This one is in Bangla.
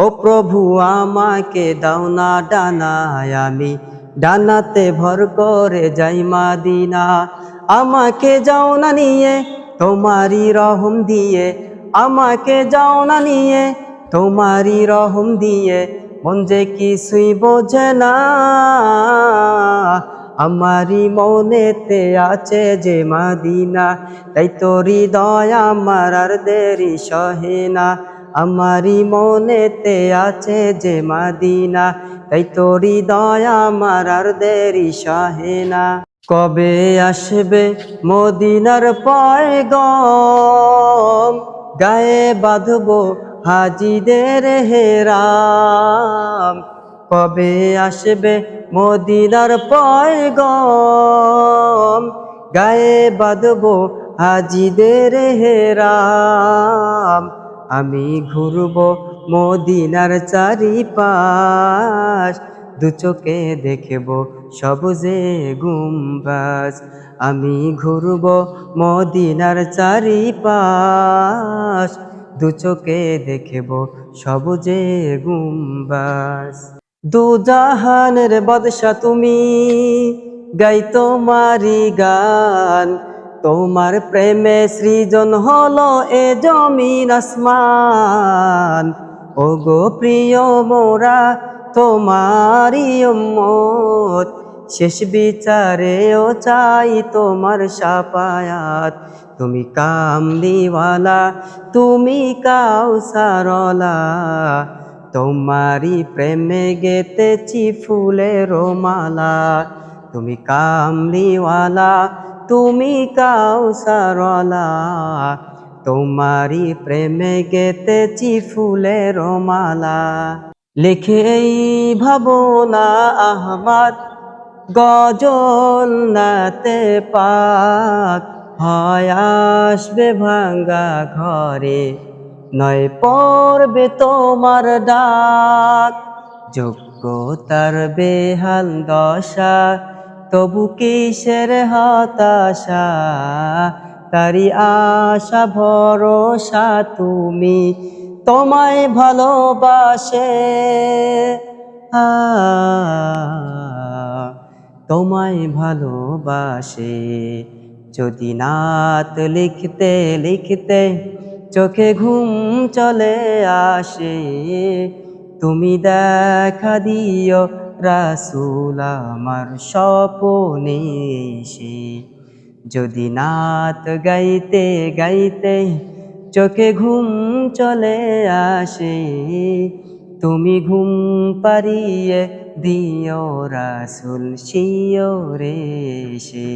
ও প্রভু আমাকে দাও না ডানায় আমি। ডানাতে ভর করে যাই মাদিনা। আমাকে যাও না নিয়ে তোমারই রহম দিয়ে। আমাকে যাও না নিয়ে তোমারই রহম দিয়ে। মন যে কিছুই বোঝে না। আমারই মনেতে আছে যে মাদিনা। তাই তোরি দয়া আমার আর দেরি সহে না। আমারই মনেতে আছে যে মাদিনা, তাই তোরি দয়া আমার আর দেরি সহে না। কবে আসবে মদিনার পয়গম? গায়ে বাঁধবো হাজিদের হেরাম। কবে আসবে মদিনার পয়গম? গায়ে বাঁধবো হাজিদের হেরাম। আমি ঘুরব মদিনার চারিপাশ। দু চোখে দেখব সবুজে গুম্বাজ। আমি ঘুরব মদিনার চারিপাশ। দু চোখে দেখব সবুজে গুম্বাজ। দু জাহানের বদশা তুমি, গাই তোমারি গান। তোমার প্রেমে সৃজন হলো এ জমিন আসমান। ও গো প্রিয় মোরা তোমারি উম্মত। শেষ বিচারে ও চাই তোমার সাপায়াত তুমি কাম কামলিওয়ালা, তুমি কাউসারলা তোমারি প্রেমে গেতেছি ফুলের মালা তুমি কামলিওয়ালা তুমি কাউসারলা তোমারি প্রেমে গেতেছি ফুলের মালা। এই ভাবনা আহমাদ গজল নাতে পাক। হয় আসবে ভাঙ্গা ঘরে, নয় পড়বে তোমার ডাক। যোগ্যতার বেহাল দশা তবু কিসের হতাশা? তারি আশা, ভরসা তুমি তোমায় ভালোবাসে। তোমায় ভালোবাসে। যদি নাত লিখতে লিখতে চোখে ঘুম চলে আসে তুমি দেখা দিও রাসুল আমার স্বপনে এসে। যদি নাত গাইতে গাইতে চোখে ঘুম চলে আসে, তুমি ঘুম পারিয়ে দিও রাসুল শিওরে সে